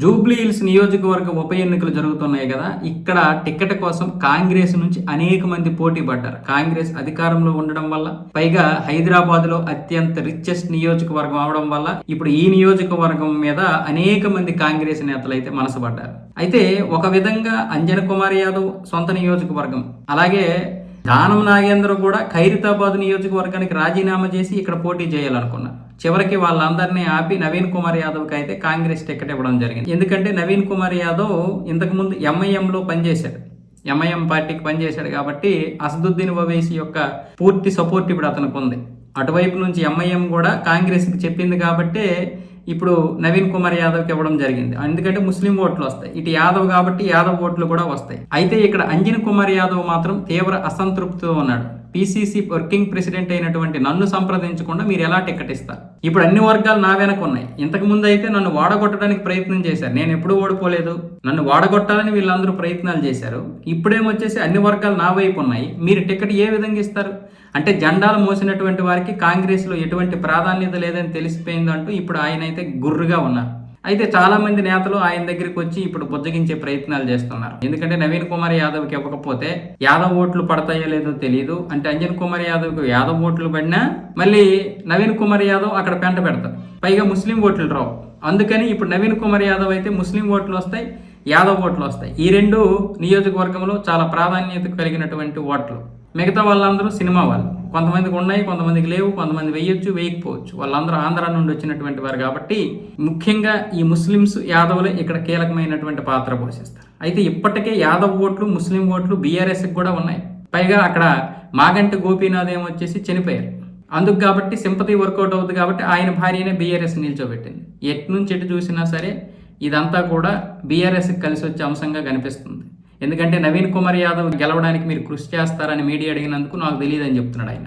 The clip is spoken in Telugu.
జూబ్లీ హిల్స్ నియోజకవర్గ ఉప ఎన్నికలు జరుగుతున్నాయి కదా ఇక్కడ టికెట్ కోసం కాంగ్రెస్ నుంచి అనేక మంది పోటీ పడ్డారు. కాంగ్రెస్ అధికారంలో ఉండడం వల్ల పైగా హైదరాబాద్లో అత్యంత రిచెస్ట్ నియోజకవర్గం అవడం వల్ల ఇప్పుడు ఈ నియోజకవర్గం మీద అనేక మంది కాంగ్రెస్ నేతలు అయితే మనసుపడ్డారు అయితే ఒక విధంగా అంజన కుమార్ యాదవ్ సొంత నియోజకవర్గం అలాగే దానం నాగేంద్ర కూడా ఖైరతాబాద్ నియోజకవర్గానికి రాజీనామా చేసి ఇక్కడ పోటీ చేయాలనుకున్నారు. చివరికి వాళ్ళందరినీ ఆపి నవీన్ కుమార్ యాదవ్కి అయితే కాంగ్రెస్ టికెట్ ఇవ్వడం జరిగింది. ఎందుకంటే నవీన్ కుమార్ యాదవ్ ఇంతకుముందు ఎంఐఎంలో పనిచేశాడు. ఎంఐఎం పార్టీకి పనిచేశాడు కాబట్టి అసదుద్దీన్ ఓవైసీ యొక్క పూర్తి సపోర్ట్ ఇప్పుడు అతనికి ఉంది. అటువైపు నుంచి ఎంఐఎం కూడా కాంగ్రెస్కి చెప్పింది కాబట్టే ఇప్పుడు నవీన్ కుమార్ యాదవ్కి ఇవ్వడం జరిగింది. ఎందుకంటే ముస్లిం ఓట్లు వస్తాయి. ఇటు యాదవ్ కాబట్టి యాదవ్ ఓట్లు కూడా వస్తాయి. అయితే ఇక్కడ అంజన్ కుమార్ యాదవ్ మాత్రం తీవ్ర అసంతృప్తితో ఉన్నాడు. పిసిసి వర్కింగ్ ప్రెసిడెంట్ అయినటువంటి నన్ను సంప్రదించకుండా మీరు ఎలా టికెట్ ఇస్తారు? ఇప్పుడు అన్ని వర్గాలు నా వెనక ఉన్నాయి. ఇంతకు ముందు అయితే నన్ను వాడగొట్టడానికి ప్రయత్నం చేశారు. నేను ఎప్పుడు ఓడిపోలేదు. నన్ను వాడగొట్టాలని వీళ్ళందరూ ప్రయత్నాలు చేశారు. ఇప్పుడేమొచ్చేసి అన్ని వర్గాలు నా వైపు ఉన్నాయి. మీరు టికెట్ ఏ విధంగా ఇస్తారు? అంటే జెండాలు మోసినటువంటి వారికి కాంగ్రెస్లో ఎటువంటి ప్రాధాన్యత లేదని తెలిసిపోయిందంటూ ఇప్పుడు ఆయన అయితే గుర్రుగా ఉన్నారు. అయితే చాలా మంది నేతలు ఆయన దగ్గరికి వచ్చి ఇప్పుడు బుజ్జగించే ప్రయత్నాలు చేస్తున్నారు. ఎందుకంటే నవీన్ కుమార్ యాదవ్కి ఇవ్వకపోతే యాదవ్ ఓట్లు పడతాయో లేదో తెలియదు అంటే అంజన్ కుమార్ యాదవ్కి యాదవ్ ఓట్లు పడినా మళ్ళీ నవీన్ కుమార్ యాదవ్ అక్కడ పెంట పెడతారు. పైగా ముస్లిం ఓట్లు రావు. అందుకని ఇప్పుడు నవీన్ కుమార్ యాదవ్ అయితే ముస్లిం ఓట్లు వస్తాయి యాదవ్ ఓట్లు వస్తాయి. ఈ రెండు నియోజకవర్గంలో చాలా ప్రాధాన్యత కలిగినటువంటి ఓట్లు. మిగతా వాళ్ళందరూ సినిమా వాళ్ళు. కొంతమందికి ఉన్నాయి కొంతమందికి లేవు కొంతమంది వేయొచ్చు వేయకపోవచ్చు. వాళ్ళందరూ ఆంధ్ర నుండి వచ్చినటువంటి వారు కాబట్టి ముఖ్యంగా ఈ ముస్లిమ్స్ యాదవులే ఇక్కడ కీలకమైనటువంటి పాత్ర పోషిస్తారు. అయితే ఇప్పటికే యాదవ్ ఓట్లు ముస్లిం ఓట్లు బీఆర్ఎస్కి కూడా ఉన్నాయి. పైగా అక్కడ మాగంటి గోపీనాథ్ ఏమొచ్చేసి చనిపోయారు. అందుకు కాబట్టి సింపతి వర్కౌట్ అవుతుంది కాబట్టి ఆయన భార్యనే బీఆర్ఎస్ నిల్చోబెట్టింది. ఎటు నుంచి ఎటు చూసినా సరే ఇదంతా కూడా బీఆర్ఎస్కి కలిసి వచ్చే అంశంగా కనిపిస్తుంది. ఎందుకంటే నవీన్ కుమార్ యాదవ్ గెలవడానికి మీరు కృషి చేస్తారని మీడియా అడిగినందుకు నాకు తెలియదని చెప్తున్నాడు ఆయన.